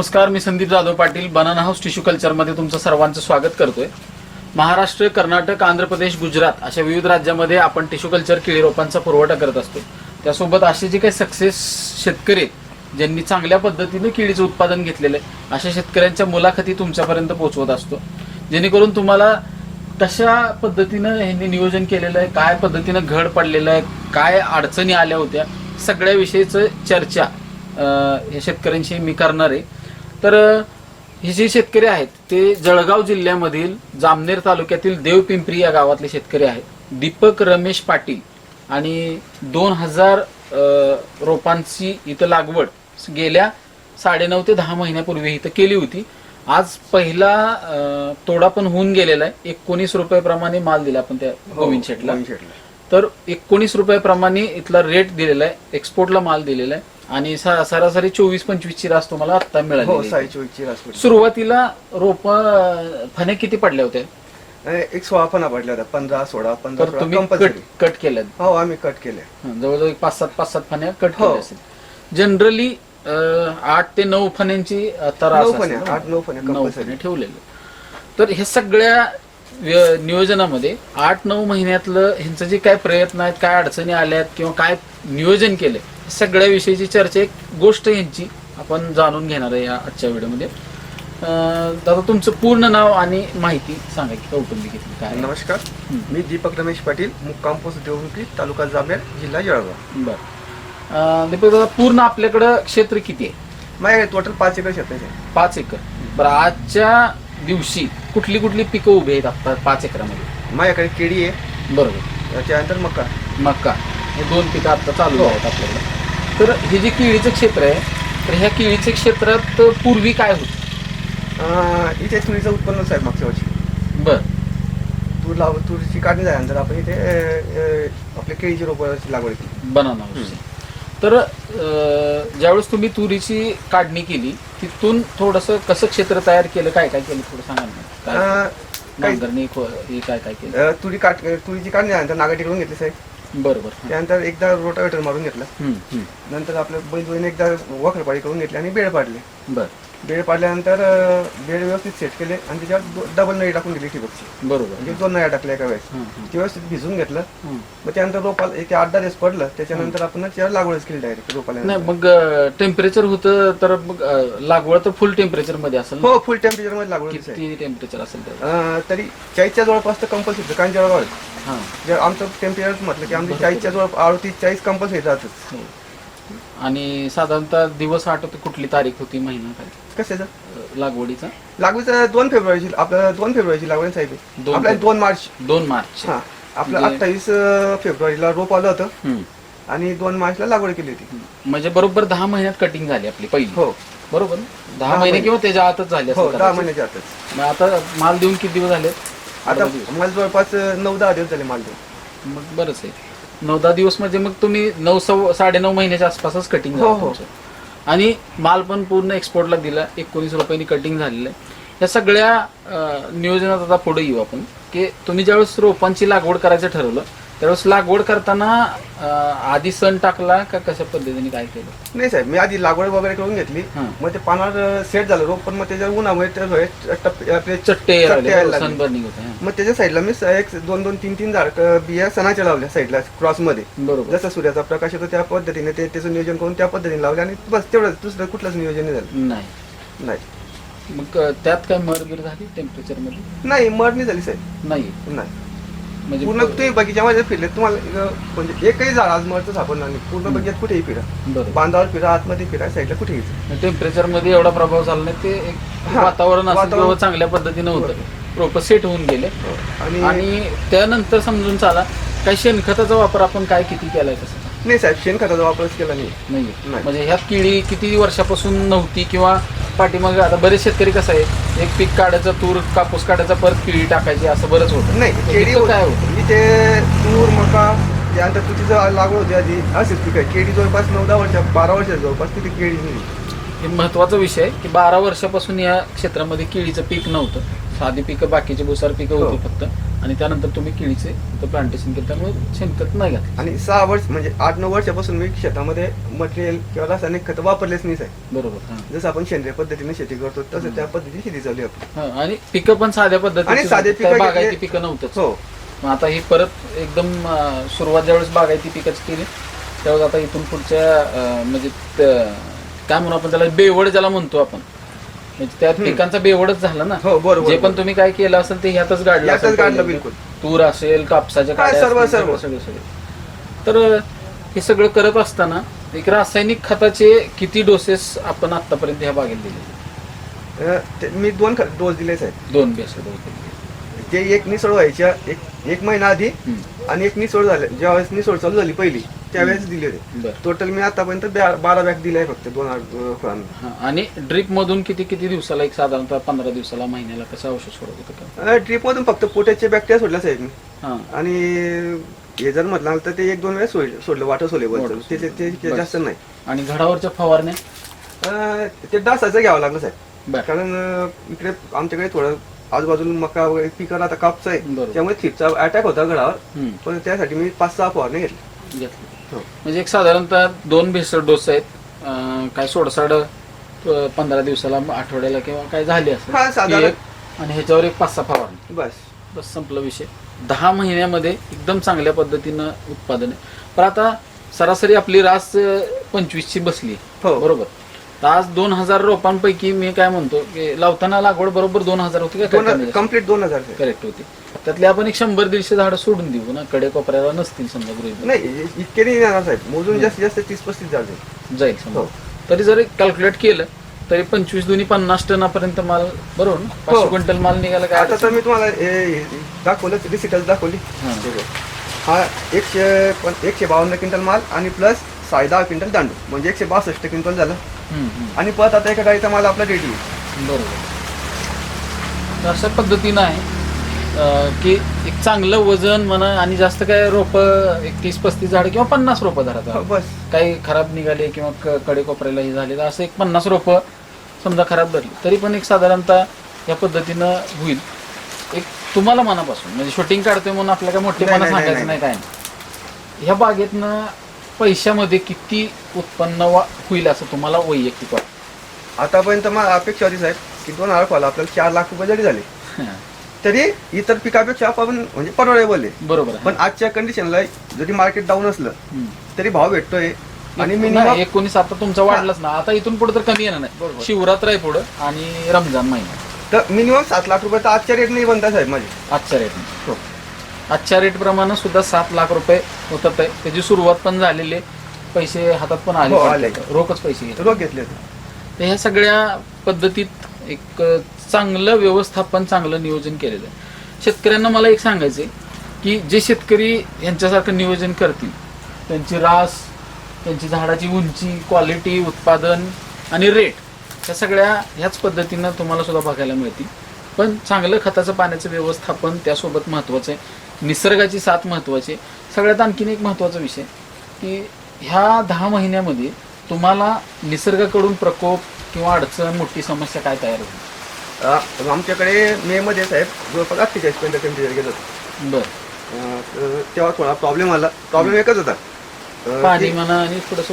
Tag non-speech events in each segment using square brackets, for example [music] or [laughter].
नमस्कार मी Sandeep Jadhav Patil banana house tissue कल्चरमध्ये तुमचं सर्वांचं स्वागत करतोय. महाराष्ट्र कर्नाटक आंध्र प्रदेश गुजरात अशा विविध राज्यामध्ये आपण टिश्यू कल्चर केळी रोपांचा पुरवठा करत असतो त्यासोबत असे जे काही सक्सेस शेतकरी ज्यांनी चांगल्या पद्धतीने केळीचं उत्पादन घेतलेलं आहे अशा शेतकऱ्यांच्या मुलाखती तुमच्यापर्यंत पोहोचवत असतो. जेणेकरून तुम्हाला कशा पद्धतीनं ह्यांनी नियोजन केलेलं आहे काय पद्धतीनं घड पडलेलं आहे काय अडचणी आल्या होत्या सगळ्याविषयीचं चर्चा या शेतकऱ्यांशी मी करणार आहे. तर हे जे शेतकरी आहेत ते जळगाव जिल्ह्यामधील जामनेर तालुक्यातील देवपिंपरी या गावातले शेतकरी आहेत. दीपक रमेश पाटील आणि दोन हजार रोपांची इथं लागवड गेल्या साडेनऊ ते दहा महिन्यापूर्वी इथं केली होती. आज पहिला तोडा पण होऊन गेलेला आहे. एकोणीस रुपयाप्रमाणे माल दिला आपण त्या गोविंद शेटला. गोविंद शेटला. तर एकोणीस रुपयाप्रमाणे इथला रेट दिलेला आहे. एक्सपोर्टला माल दिलेला आहे. आणि सा- सरासरी चोवीस पंचवीस ची रास तुम्हाला आत्ता हो मिळाली साई चोवीसची रासपट सुरुवातीला रोप फणे किती पडल्या होत्या एक सोळा पण पडल्या होत्या. पंधरा सोळा पंधरा तर तुम्ही कट कंपल्सरी कट केल्यात. हो आम्ही कट केले. हं, जवळजवळ एक पाच सात पाच सात फण्या कट हो. केल्या जनरली आठ ते नऊ फण्यांची आता रास नऊ असेल फण्या, ना? आठ नऊ फण्या compulsory. फण्या ठेवलेले. तर हे सगळ्या व्य- नियोजनामध्ये आठ नऊ महिन्यातलं ह्यांचं जे काय प्रयत्न आहेत काय अडचणी आल्यात किंवा काय नियोजन केलंय सगळ्या विषयीची चर्चा एक गोष्ट यांची आपण जाणून घेणार आहे या आजच्या व्हिडिओमध्ये. दादा तुमचं पूर्ण नाव आणि माहिती सांगा की कौटुंबिकीतली काय आहे? नमस्कार. मी दीपक रमेश पाटील मुक्काम पोस्ट देवरुखी तालुका जामनेर जिल्हा जळगाव. बर. अं, दीपक दादा पूर्ण आपल्याकडं क्षेत्र किती आहे? माझ्याकडे टोटल पाच एकर शेत आहे. पाच एकर. बरं आजच्या दिवशी कुठली कुठली पिकं उभी आहेत आता पाच एकरामध्ये? माझ्याकडे केळी आहे बरोबर. त्याच्यानंतर मका. मक्का हे दोन पिकं आता चालू हो. आहेत आपल्याकडे. तर हे जे केळीचं क्षेत्र आहे तर ह्या केळीच्या क्षेत्रात पूर्वी काय होतं? अं, इथे तुरीचं उत्पन्न आहे मागच्या वर्षी. बर. तूर लाव तुरीची काढणी झाल्यानंतर आपण इथे अं, आपल्या केळीची रोपाची लागवड केली. बनाना. तर अं, ज्यावेळेस तुम्ही तुरीची काढणी केली तिथून थोडस कसं क्षेत्र तयार केलं काय काय केलं थोडं सांगा ना काय अं, काही नांगरणी खो- हे काय काय केलं? अं, तुरी काट तुरीची काढणी झाल्यानंतर नागाटी करून घेतली साहेब. बरोबर. त्यानंतर एकदा रोटावेटर मारून घेतलं. नंतर आपलं बैल एकदा वखरपाळी करून घेतली आणि बेड पाडले बर बेड पाडल्यानंतर बेड व्यवस्थित सेट केले आणि त्याच्यावर डबल नळी टाकून दिली ठिबकची बरोबर. म्हणजे दोन नळ्या टाकल्या एका वेळेस. ते व्यवस्थित भिजून घेतलं. मग त्यानंतर रोपाला एक आठ दहा दिवस पडलं. त्याच्यानंतर आपण त्यावर लागवडच केली डायरेक्ट रोपाला. नाही मग टेम्परेचर होतं तर मग लागवड तर फुल टेम्परेचरमध्ये असेल? हो फुल टेम्परेचरमध्ये लागवड टेम्परेचर असेल तर? चाळीसच्या जवळपास तर कंपल्सरी कारण हा. जर आमचं टेम्परेचर म्हटलं की आमची चाळीसच्या जवळ अडतीस चाळीस कंपल्सरी जातच. आणि साधारणतः दिवस आठवतो कुठली तारीख होती महिना काय? कशाचं? लागवडीचा? लागवडीचं दोन फेब्रुवारीची आपलं दोन फेब्रुवारीची लागवड साहेब. दोन मार्च. दोन मार्च. हा. आपलं म्हणजे- अठ्ठावीस फेब्रुवारीला रोप आलं होतं. हम्म. आणि दोन मार्चला लागवड केली होती. म्हणजे बरोबर दहा महिन्यात कटिंग झाली आपली पहिली. हो. बरोबर? दहा महिने महिने. किंवा त्याच्या आतच झाली हो असेल दहा कदाचित. महिन्याच्या आतच. मग आता माल देऊन किती दिवस झाले? आता. मला जवळपास नऊ दहा दिवस झाले माल देऊन. मग बरंच आहे. नऊ दहा दिवस म्हणजे मग तुम्ही नऊ सव्वा साडे नऊ महिन्याच्या आसपासच कटिंग हो, हो. आणि माल पण पूर्ण एक्सपोर्टला दिला. एकोणीस रुपयांनी कटिंग झालेलं आहे. या सगळ्या अं, नियोजनात आता पुढे येऊ आपण. की तुम्ही ज्यावेळेस रोपांची लागवड करायचं ठरवलं त्यावेळेस लागवड करताना अं, आधी सण टाकला का कशा पद्धतीने काय केलं? नाही साहेब मी आधी लागवड वगैरे करून घेतली. हा. मग ते पानावर सेट झालं रोप पण मग त्याच्यावर उन्हामुळे ते आपले चट्टे यायला यायला लागले, लागले. सनबर्निंग होतं हां. मग त्याच्या साईडला मी स- एक दोन दोन तीन तीन झाड क- बिया सणाच्या लावल्या साईडला क्रॉसमध्ये बरोबर. जसं सूर्याचा प्रकाश येतो त्या पद्धतीने ते त्याचं नियोजन करून त्या पद्धतीने लावले आणि बस तेवढंच दुसरं कुठलंच नियोजन नाही झालं. नाही. नाही. मग अं, त्यात काय मरबीर झाली टेम्परेचरमध्ये? नाही मर नाही झाली साहेब. नाही. नाही. म्हणजे पूर्ण तुम्ही बगीच्यामध्ये फिरले तुम्हाला एक, म्हणजे एकही झाड आज मरचं सापडणार नाही. पूर्ण बगीच्यात कुठेही फिरा. बरोबर. बांधावर फिरा आतमध्ये फिरा साईडला कुठेही टेम्परेचरमध्ये एवढा प्रभाव झाला नाही ते एक हा, वातावरण असं वातावरण- किंवा चांगल्या पद्धतीनं होतं. रोप सेट होऊन गेले. आणि आणि त्यानंतर समजून चाला काही शेणखताचा वापर आपण काय किती केलाय कसं नाही साहेब शेणखताचा वापरच केला नाही. नाही नाही. म्हणजे ह्यात किडी किती वर्षापासून नव्हती किंवा पाठीमाग आता बरेच शेतकरी कसं आहे एक पीक काढायचं तूर कापूस काढायचा परत किडी टाकायची असं बरंच होतं. नाही केळी काय होतं? इथे तूर मका त्यानंतर तुझीचं लागवड होती आधी. असेच पीक आहे केळी जवळपास नऊ दहा वर्ष बारा वर्षाच्या जवळपास तिथे केळी नाही हे महत्त्वाचा विषय की बारा वर्षापासून या क्षेत्रामध्ये केळीचं पीक नव्हतं. साधी पिकं बाकीची भुसार पिकं होती हो. फक्त. आणि त्यानंतर तुम्ही केळीचे प्लांटेशन केलं त्यामुळे शेणखत नाही घातलं. आणि सहा वर्ष म्हणजे आठ नऊ वर्षापासून मी शेतामध्ये मटेरियल किंवा रासायनिक खतं वापरलेच नाही साहेब. बरोबर हां. जसं आपण सेंद्रिय पद्धतीने शेती करतो तसं त्या पद्धतीने शेती चालू आहे आपली. हां, आणि पिकं पण साध्या पद्धतीची आणि साधे. काय पिकं बागायती घेतले- पिकं नव्हतंच. हो. मग आता ही परत एकदम अं, सुरुवात ज्यावेळेस बागायती पिकाची केली त्यावेळेस आता इथून पुढच्या अं, म्हणजे त- काय म्हणू आपण त्याला बेवड ज्याला म्हणतो आपण. म्हणजे त्या पिकांचा बेवडच झाला ना. हो बरोबर जे पण तुम्ही काय केलं असेल ते ह्यातच गाडलं यातच असेल पहिले. बिलकुल. तूर असेल कापसाच्या काय काड्या सर्व- असतील, सर्व. सगळं सगळं सगळं. तर हे सगळं करत असताना एक रासायनिक खताचे किती डोसेस आपण आतापर्यंत ह्या बागेत दिले? अं, ते- मी दोन डोस दिले साहेब. दोन बेस डोस ते एक निसोड व्हायच्या एक एक महिना आधी आणि एक निसोड झाले ज्यावेळेस निसोड चालू झाली पहिली. त्यावेळेस दिले. होते बरं. टोटल मी आतापर्यंत बारा बॅग दिले आहे फक्त दोन अं, फळांना. हा, आणि ड्रीप मधून किती किती दिवसाला एक साधारणतः पंधरा दिवसाला महिन्याला कसं औषध सोडत होतं का? ड्रीप मधून फक्त पोट्याचे बॅक्टेरिया सोडल्या साहेब मी. हा. आणि हे जर म्हटलं तर ते एक दोन वेळेस सोडलं सोडलं वॉटर सोलेबल ते ते- ते ते बस. जास्त नाही. आणि घडावरच्या फवारण्या? अं, ते डासाचं घ्यावं लागलं साहेब. बर. कारण अं, इकडे आमच्याकडे थोडं आजूबाजूला मका वगैरे पिकाला आता कापचं आहे. त्यामुळे थिपचा अटॅक होता गडावर हम्म, पण त्यासाठी मी पाच सहा फवारणी घेतली घेतलं. म्हणजे एक साधारणतः दोन भेसळ डोस आहेत. काय सोडसाड पंधरा दिवसाला आठवड्याला किंवा काय झाली असेल हा, साधारण. ती एक, आणि ह्याच्यावर एक पाच सहा फवारणी. बस. बस संपला विषय. दहा महिन्यामध्ये एकदम चांगल्या पद्धतीनं उत्पादन आहे. पण आता सरासरी आपली रास पंचवीसची बसली हो. बरोबर. तर आज दोन हजार रोपांपैकी मी काय म्हणतो की लावताना लागवड बरोबर दोन हजार होती का? कंप्लीट दोन हजार. करेक्ट होती. त्यातले आपण एक शंभर दीडशे झाडं सोडून देऊ ना. कडे कोपऱ्याला नसतील समजा गृहीत नाही इतके नाही येणार साहेब. मोजून जास्तीत जास्त तीस पस्तीस झाले जाईल समजा. हो. तरी जर कॅल्क्युलेट केलं तरी पंचवीस दोन्ही पन्नास टनापर्यंत माल बरोबर ना? पाचशे हो. क्विंटल माल निघाला काय आता तर मी तुम्हाला दाखवलं रिसिटच दाखवली. हा. एकशे एकशे बावन्न क्विंटल माल आणि प्लस साडे दहा क्विंटल दांडू. म्हणजे एकशे बासष्ट क्विंटल झालं. आणि परत आता एका गाडीचा माल आपला रेडी आहे बरोबर अशा पद्धतीनं आहे. की एक चांगलं वजन म्हणा आणि जास्त काय रोप एक तीस पस्तीस झाड किंवा पन्नास रोपं धरा हो. बस. काही खराब निघाले किंवा कडे कोपऱ्याला हे झाले तर असं एक पन्नास रोपं समजा खराब धरली तरी पण एक साधारणतः या पद्धतीनं होईल. एक तुम्हाला मनापासून म्हणजे शूटिंग काढतोय म्हणून आपल्याला काय मोठेपणा सांगायचं नाही काय ह्या बागेतनं पैशामध्ये किती उत्पन्न वा- होईल असं तुम्हाला वैयक्तिक वाटतं? आतापर्यंत मला अपेक्षा होती साहेब की दोन हजार फॉल आपल्याला चार लाख रुपये जरी झाले तरी इतर पिकापेक्षा आपण म्हणजे परवडेबल आहे बरोबर आहे. पण आजच्या कंडिशनला जरी मार्केट डाऊन असलं. तरी भाव भेटतोय. आणि नाही, मिनिमम एकोणीस आता तुमचा वाढलाच ना. आता इथून पुढे तर कमी येणार नाही. बरोबर. शिवरात्र आहे पुढं आणि रमजान महिना. तर मिनिमम सात लाख रुपये तर आजच्या रेट नाही बनता साहेब माझे. आजच्या रेट आजच्या रेट प्रमाणे सुद्धा सात लाख रुपये होतात. आहे त्याची सुरुवात पण झालेली आहे. पैसे हातात पण आले हो, आले. रोखच पैसे घेतले. तर ह्या सगळ्या पद्धतीत एक चांगलं व्यवस्थापन चांगलं नियोजन केलेलं आहे. शेतकऱ्यांना मला एक सांगायचं आहे की जे शेतकरी यांच्यासारखं नियोजन करतील त्यांची रास त्यांची झाडाची उंची क्वालिटी उत्पादन आणि रेट ह्या सगळ्या ह्याच पद्धतीनं तुम्हाला सुद्धा बघायला मिळतील. पण चांगलं खताचं पाण्याचं व्यवस्थापन त्यासोबत महत्त्वाचं आहे. निसर्गाची साथ महत्त्वाची सगळ्यात आणखीन एक महत्त्वाचा विषय की ह्या दहा महिन्यामध्ये तुम्हाला निसर्गाकडून प्रकोप किंवा अडचण मोठी समस्या काय तयार अं, आमच्याकडे मे मध्ये साहेब जवळपास अठ्ठेचाळीस पर्यंत टेम्परेचर गेलं होतं. बर. तेव्हा थोडा प्रॉब्लेम आला. प्रॉब्लेम एकच होता. पाणी म्हणा आणि थोडस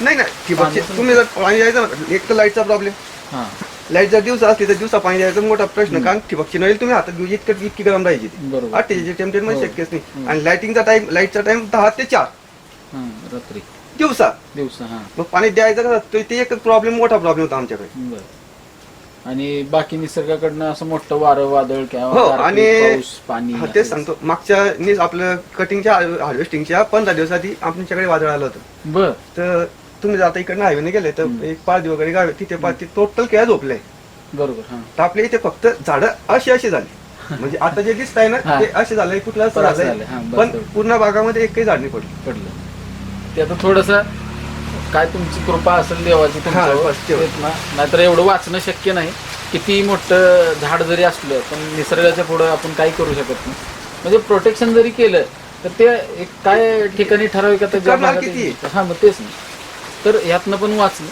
नाही नाही तुम्ही जर पाणी ना, एक तर लाईटचा प्रॉब्लेम हा. लाइट जर दिवसा असली तर दिवसा पाणी द्यायचा मोठा प्रश्न. कारण ठिबकची नळी तुम्ही हातात घेऊ इतकं इतकी गरम राहायची बरोबर. अठ्ठेचाळीस टेम्परेचरमध्ये हो. शक्यच नाही. आणि लाईटिंगचा टाइम लाईटचा टाइम दहा ते चार. हा रात्री. दिवसा. दिवसा हा. मग पाणी द्यायचं का तो ते एक प्रॉब्लेम मोठा प्रॉब्लेम होता आमच्याकडे. बर. आणि बाकी निसर्गाकडनं असं मोठं वारं वादळ किंवा हो, गारपीट, आणि- पाऊस पाणी हा तेच सांगतो. मागच्या आपलं कटिंगच्या हार्वेस्टिंगच्या पंधरा दिवसाआधी आमच्याकडे वादळ आलं होतं. बर. तर तुम्ही जर आता इकडनं हायवेने गेले तर. एक पाच दिवस वगैरे गावे तिथे पाच टोटल केळ्या झोपले बरोबर हा. तर आपल्या इथे फक्त झाडं अशी अशी झाली. म्हणजे [laughs] आता जे दिसत आहे ना हा. ते असे झालंय कुठलं असं बरंच झालंय झालंय, हा, बस पण. पूर्ण भागामध्ये एकही झाड नाही पडलं. पडलं. ते आता थोडस काय तुमची कृपा असेल देवाची हा, तुमच्यावर, बस तेवढं. तेच ना. नाहीतर एवढं वाचणं शक्य नाही. किती मोठं झाड जरी असलं पण निसर्गाच्या पुढं आपण काही करू शकत नाही. म्हणजे प्रोटेक्शन जरी केलं तर ते एक काय ठिकाणी ठराविक आता ज्या करणार भागात किती? हा मग तेच नाही तर ह्यातनं पण वाचलं.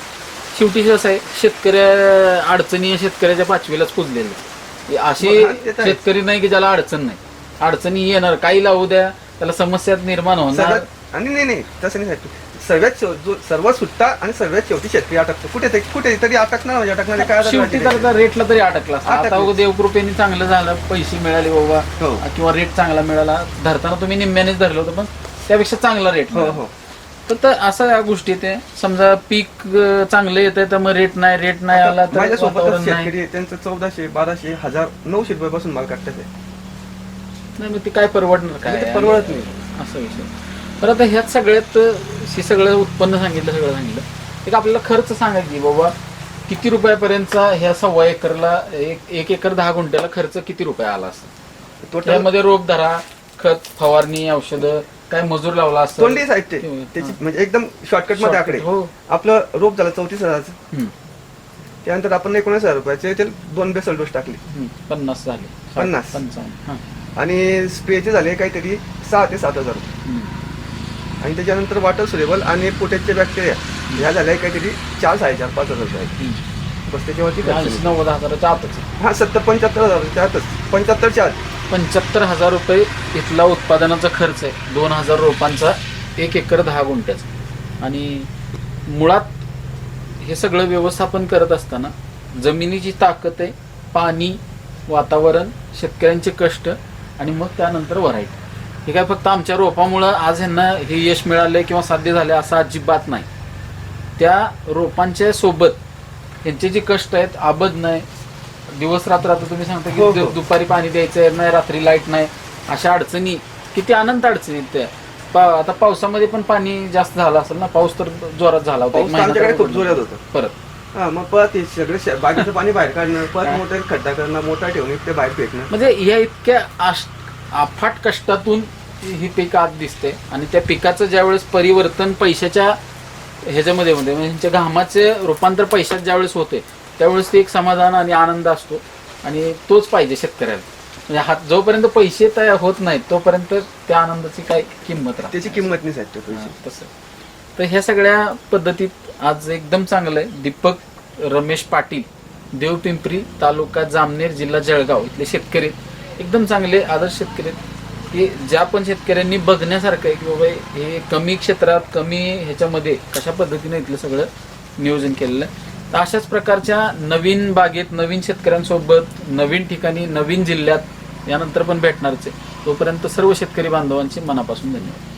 शेवटी कसं आहे शेतकऱ्या अडचणी शेतकऱ्याच्या पाचवीलाच पुजलेल्या आहे. शेतकरी नाही की ज्याला अडचण नाही. अडचणी येणार काही लावू द्या त्याला समस्या निर्माण होणार. सगळ्यात आणि नाही नाही तसं नाही साहेब. सर्वात सुट्टा आणि सर्वात शेवटी शेतकरी अटकतो. कुठे कुठे तरी अटकणार म्हणजे अटकणार काय शेवटी तर रेटला तरी अटकला. आता देवकृपेने चांगलं झालं पैसे मिळाले बाबा हो. किंवा रेट चांगला मिळाला. धरताना तुम्ही निम्म्यानेच धरलं होतं पण त्यापेक्षा चांगला रेट हो हो. तर तर असं या गोष्टी ते समजा पीक चांगलं येतंय तर मग रेट नाही रेट नाही आला तर माझ्यासोबतच वातावरण नाही. शेतकरी आहे, त्यांचं चौदाशे बाराशे हजार नऊशे रुपयापासून माल काढतात. नाही मग ते काय परवडणार काय? ते परवडत नाही. असं विषय. बरं आता ह्यात सगळ्यात हे सगळं उत्पन्न सांगितलं सगळं सांगितलं. एक आपल्याला खर्च सांगा की बाबा किती रुपयापर्यंतचा ह्या सव्वा एकरला एक एक एकर दहा गुंठ्याला खर्च किती रुपये आला असं? टोटल त्यामध्ये रोग धरा खत फवारणी औषधं काय मजूर लावला असतो तोंडी साईड ते त्याची. म्हणजे एकदम शॉर्टकटमध्ये आकडे हो आपलं रोप झालं चौतीस हजाराचं त्यानंतर आपण एकोणीस हजार रुपयाचे ते दोन बेसल डोस टाकले पन्नास झाले पन्नास. पंचावन्न हा. आणि स्प्रेचे झाले काहीतरी सहा ते सात हजार रुपये हम्म. आणि त्याच्यानंतर वॉटर सुरेबल आणि पोटॅशचे बॅक्टेरिया ह्या झाल्या काहीतरी चार साडेचार पाच हजार रुपये हम्म. बस त्याच्यावरती खर्च. नव्वद हजाराच्या आतच आहे. हा सत्तर पंच्याहत्तर हजार आतच पंच्याहत्तरच्या आत पंच्याहत्तर हजार रुपये इथला उत्पादनाचा खर्च आहे. दोन हजार रोपांचा एक एकर दहा गुंठ्याचा. आणि मुळात हे सगळं व्यवस्थापन करत असताना जमिनीची ताकद आहे पाणी वातावरण शेतकऱ्यांचे कष्ट आणि मग त्यानंतर व्हरायटी. हे काय फक्त आमच्या रोपामुळं आज ह्यांना हे यश मिळालं किंवा साध्य झालं असं अजिबात नाही. त्या रोपांच्या सोबत यांचे जे कष्ट आहेत आबद नाही दिवस रात्र आता तुम्ही सांगता की हो, हो. दुपारी पाणी द्यायचं नाही रात्री लाइट नाही अशा अडचणी किती अनंत अडचणी आहेत त्या पा- आता पावसामध्ये पण पाणी जास्त झालं असेल ना पाऊस तर जोरात झाला होता एक पाऊस महिना आमच्याकडे तर खूप पडला. जोरात होता. परत हा मग परत हे सगळे शे- बागेचं पाणी बाहेर काढणं परत हा. मोठा खड्डा करणं मोठा ठेवून ते बाहेर फेकणं म्हणजे या इतक्या आश- अफाट कष्टातून ही पीक आज दिसते आणि त्या पिकाचं ज्यावेळेस परिवर्तन पैशाच्या ह्याच्यामध्ये मध्ये म्हणजे ह्यांच्या घामाचे रूपांतर पैशात ज्यावेळेस होते त्यावेळेस ते एक समाधान आणि आनंद असतो. आणि तोच पाहिजे शेतकऱ्याला. म्हणजे हात जोपर्यंत पैसे तयार होत नाहीत तोपर्यंत त्या आनंदाची काय किंमत राहते त्याची किंमत नाही साहेब हा, पैशाची. तसं. तर ह्या सगळ्या पद्धतीत आज एकदम चांगलं आहे दीपक रमेश पाटील देवपिंपरी तालुका जामनेर जिल्हा जळगाव इथले शेतकरी. आहेत. एकदम चांगले आदर्श शेतकरी आहेत. की ज्या पण शेतकऱ्यांनी बघण्यासारखं आहे की बाबा हे कमी क्षेत्रात कमी ह्याच्यामध्ये कशा पद्धतीने इथलं सगळं नियोजन केलेलं आहे. तर अशाच प्रकारच्या नवीन बागेत नवीन शेतकऱ्यांसोबत नवीन ठिकाणी नवीन जिल्ह्यात यानंतर पण भेटणारच आहे. तोपर्यंत सर्व शेतकरी बांधवांचे मनापासून धन्यवाद.